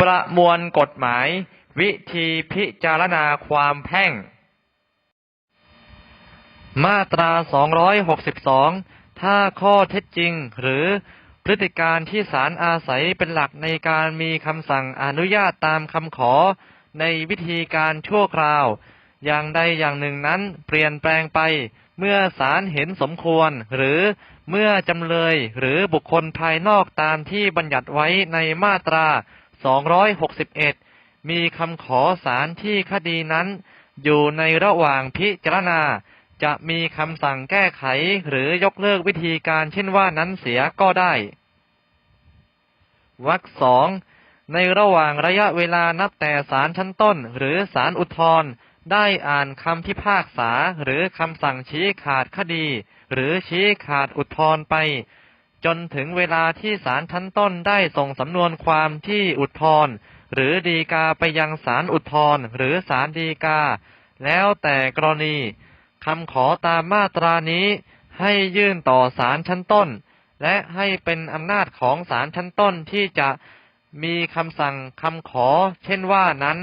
ประมวลกฎหมาย วิธีพิจารณาความแพ่ง มาตรา 262 ถ้าข้อเท็จจริงหรือพฤติการที่ศาลอาศัยเป็นหลักในการมีคำสั่งอนุญาตตามคำขอในวิธีการชั่วคราว อย่างใดอย่างหนึ่งนั้นเปลี่ยนแปลงไปเมื่อศาลเห็นสมควร หรือเมื่อจำเลยหรือบุคคลภายนอกตามที่บัญญัติไว้ในมาตรา 261 มีคำขอศาลที่คดีนั้น อยู่ในระหว่างพิจารณา จะมีคำสั่งแก้ไขหรือยกเลิกวิธีการเช่นว่านั้นเสียก็ได้วรรคสองในระหว่างระยะเวลานับแต่ศาลชั้นต้น หรือศาลอุทธรณ์ได้อ่านคำพิพากษาหรือคำสั่งชี้ขาดคดี หรือชี้ขาดอุทธรณ์ไป จนถึงเวลาที่ศาลชั้นต้นได้ส่งสำนวนความที่อุทธรหรือดีกาไปยังศาลอุทธรหรือศาลดีกา แล้วแต่กรณีคำขอตามมาตรานี้ให้ยื่นต่อศาลชั้นต้น และให้เป็นอำนาจของศาลชั้นต้นที่จะมีคำสั่งคำขอเช่นว่านั้น